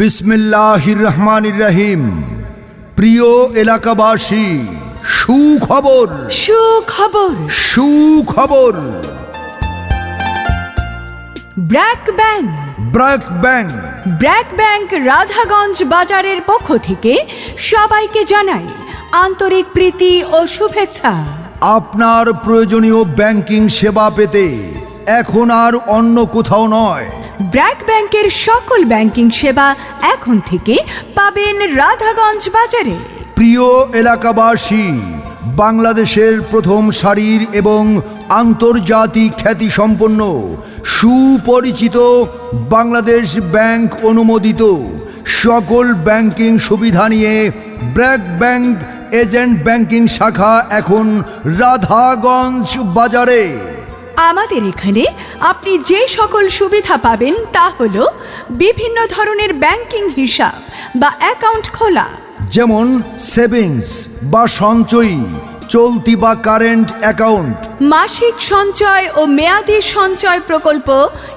বিসমিল্লাহির রহমানির রহিম প্রিয় এলাকাবাসী সুখবর। সুখবর। সুখবর। BRAC bank. BRAC bank. BRAC bank Radhaganj বাজারের পক্ষ থেকে সবাইকে জানাই আন্তরিক প্রীতি ও শুভেচ্ছা। আপনার প্রয়োজনীয় ব্যাংকিং সেবা পেতে এখন আর অন্য কোথাও নয়। ব্র্যাক ব্যাংকের সকল ব্যাংকিং সেবা এখন থেকে পাবেন রাধাগঞ্জ বাজারে। প্রিয় এলাকাবাসী, বাংলাদেশের প্রথম সারির এবং আন্তর্জাতিক খ্যাতিসম্পন্ন, সুপরিচিত বাংলাদেশ ব্যাংক অনুমোদিত সকল ব্যাংকিং সুবিধা নিয়ে ব্র্যাক ব্যাংক এজেন্ট ব্যাংকিং শাখা এখন রাধাগঞ্জ বাজারে। আমাদের এখানে আপনি যে সকল সুবিধা পাবেন তা হল বিভিন্ন ধরনের ব্যাংকিং হিসাব বা অ্যাকাউন্ট খোলা। যেমন সেভিংস বা সঞ্চয়ী চলতি বা কারেন্ট অ্যাকাউন্ট। মাসিক সঞ্চয় ও মেয়াদি সঞ্চয় প্রকল্প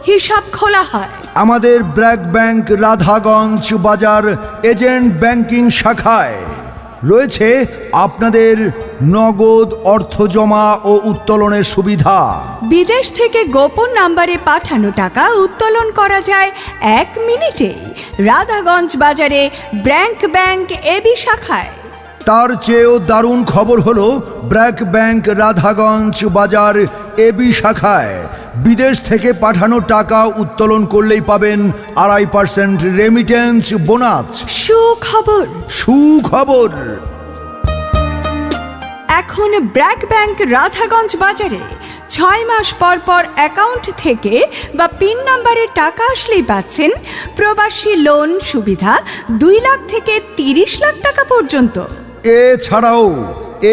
হিসাব খোলা হয়। আমাদের ব্র্যাক ব্যাংক রাধাগঞ্জ বাজার এজেন্ট ব্যাংকিং শাখায়। রয়েছে আপনাদের নগদ অর্থ জমা ও উত্তোলনের সুবিধা। বিদেশ থেকে গোপন নাম্বারে পাঠানো টাকা উত্তোলন করা যায় এক মিনিটে। রাধাগঞ্জ বাজারে ব্র্যাঙ্ক ব্যাংক এবি শাখায়। তার চেয়েও দারুণ খবর হলো ব্র্যাক ব্যাংক রাধাগঞ্জ বাজার এবি শাখায়। বিদেশ থেকে পাঠানো টাকা উত্তোলন করলেই পাবেন আড়াই পার্সেন্ট রেমিটেন্স বোনাস। সুখবর। সুখবর। এখন ব্র্যাক ব্যাংক রাধাগঞ্জ বাজারে ছয় মাস পর পর অ্যাকাউন্ট থেকে বা পিন নাম্বারে টাকা আসলেই পাচ্ছেন প্রবাসী লোন সুবিধা দুই লাখ থেকে তিরিশ লাখ টাকা পর্যন্ত। এছাড়াও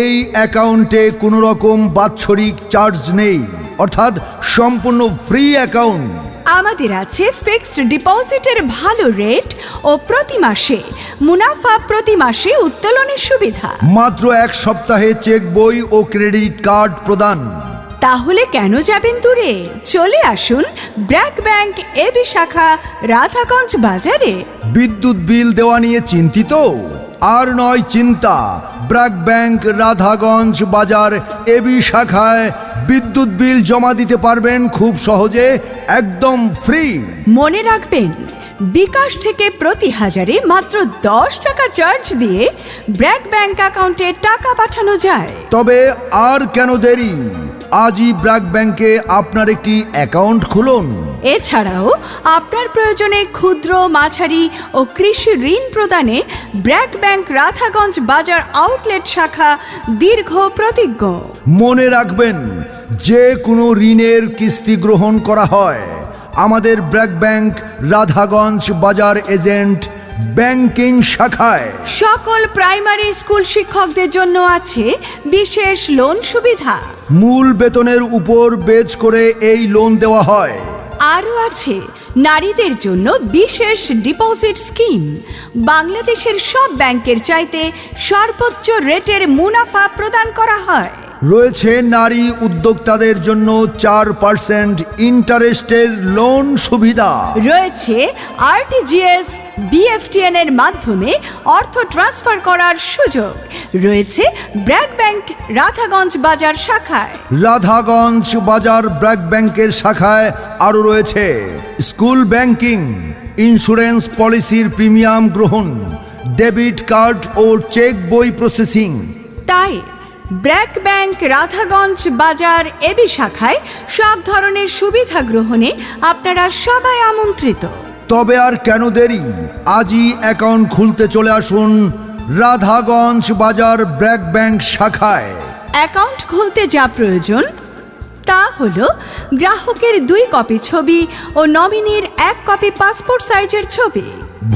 এই অ্যাকাউন্টে কোনো রকম বাৎসরিক চার্জ নেই, অর্থাৎ সম্পূর্ণ ফ্রি অ্যাকাউন্ট। আমাদের আছে ফিক্সড ডিপোজিটের ভালো রেট ও প্রতি মাসে মুনাফা প্রতি মাসে উত্তোলনের সুবিধা। মাত্র এক সপ্তাহে চেক বই ও ক্রেডিট কার্ড প্রদান। তাহলে কেন যাবেন দূরে? চলে আসুন ব্র্যাক ব্যাংক এবি শাখা রাধাগঞ্জ বাজারে। বিদ্যুৎ বিল দেওয়া নিয়ে চিন্তিত? আর নয় চিন্তা। ব্র্যাক ব্যাংক রাধাগঞ্জ বাজার এবি শাখায় বিদ্যুৎ বিল জমা দিতে পারবেন খুব সহজে একদম ফ্রি। মনে রাখবেন বিকাশ থেকে প্রতি হাজারে মাত্র দশ টাকা চার্জ দিয়ে ব্র্যাক ব্যাংক অ্যাকাউন্টে টাকা পাঠানো যায়। তবে আর কেন দেরি? আজই ব্র্যাক ব্যাংকে আপনার একটি অ্যাকাউন্ট খুলুন। এছাড়াও আপনার প্রয়োজনে ক্ষুদ্র মাঝারি ও কৃষি ঋণ প্রদানে ব্র্যাক ব্যাংক রাধাগঞ্জ বাজার আউটলেট শাখা দীর্ঘ প্রতিজ্ঞ। মনে রাখবেন যে কোনো ঋণের কিস্তি গ্রহণ করা হয়। আমাদের ব্র্যাক ব্যাংক রাধাগঞ্জ বাজার এজেন্ট ব্যাংকিং শাখায়। সকল প্রাইমারি স্কুল শিক্ষকদের জন্য আছে বিশেষ লোন সুবিধা। মূল বেতনের উপর বেচ করে এই লোন দেওয়া হয়। আরও আছে নারীদের জন্য বিশেষ ডিপোজিট স্কিম। বাংলাদেশের সব ব্যাংকের চাইতে সর্বোচ্চ রেটের মুনাফা প্রদান করা হয়। রয়েছে নারী উদ্যোক্তাদের জন্য চার পার্সেন্ট ইন্টারেস্টের লোন সুবিধা। রয়েছে আরটিজিএস বিএফটিএন এর মাধ্যমে অর্থ ট্রান্সফার করার সুযোগ। রয়েছে ব্র্যাক ব্যাংক রাধাগঞ্জ বাজার শাখায়। রাধাগঞ্জ বাজার ব্র্যাক ব্যাংকের শাখায় আরও রয়েছে স্কুল ব্যাংকিং ইন্স্যুরেন্স পলিসির প্রিমিয়াম গ্রহণ ডেবিট কার্ড ও চেক বই প্রসেসিং। তাই ব্র্যাক ব্যাংক রাধাগঞ্জ বাজার এবি শাখায় সব ধরনের সুবিধা গ্রহণে আপনারা সবাই আমন্ত্রিত। তবে আর কেন দেরি? আজই অ্যাকাউন্ট খুলতে চলে আসুন রাধাগঞ্জ বাজার ব্র্যাক ব্যাংক শাখায়। অ্যাকাউন্ট খুলতে যা প্রয়োজন তা হল গ্রাহকের দুই কপি ছবি ও নমিনির এক কপি পাসপোর্ট সাইজের ছবি।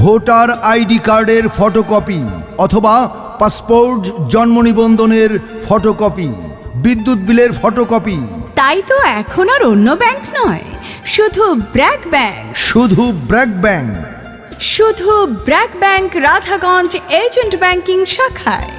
ভোটার আইডি কার্ডের ফটোকপি অথবা পাসপোর্ট জন্ম নিবন্ধনের ফটোকপি বিদ্যুৎ বিলের ফটোকপি। তাই তো এখন আর অন্য ব্যাংক নয়। শুধু ব্র্যাক ব্যাংক। শুধু ব্র্যাক ব্যাংক। শুধু BRAC bank Radhaganj agent banking শাখায়।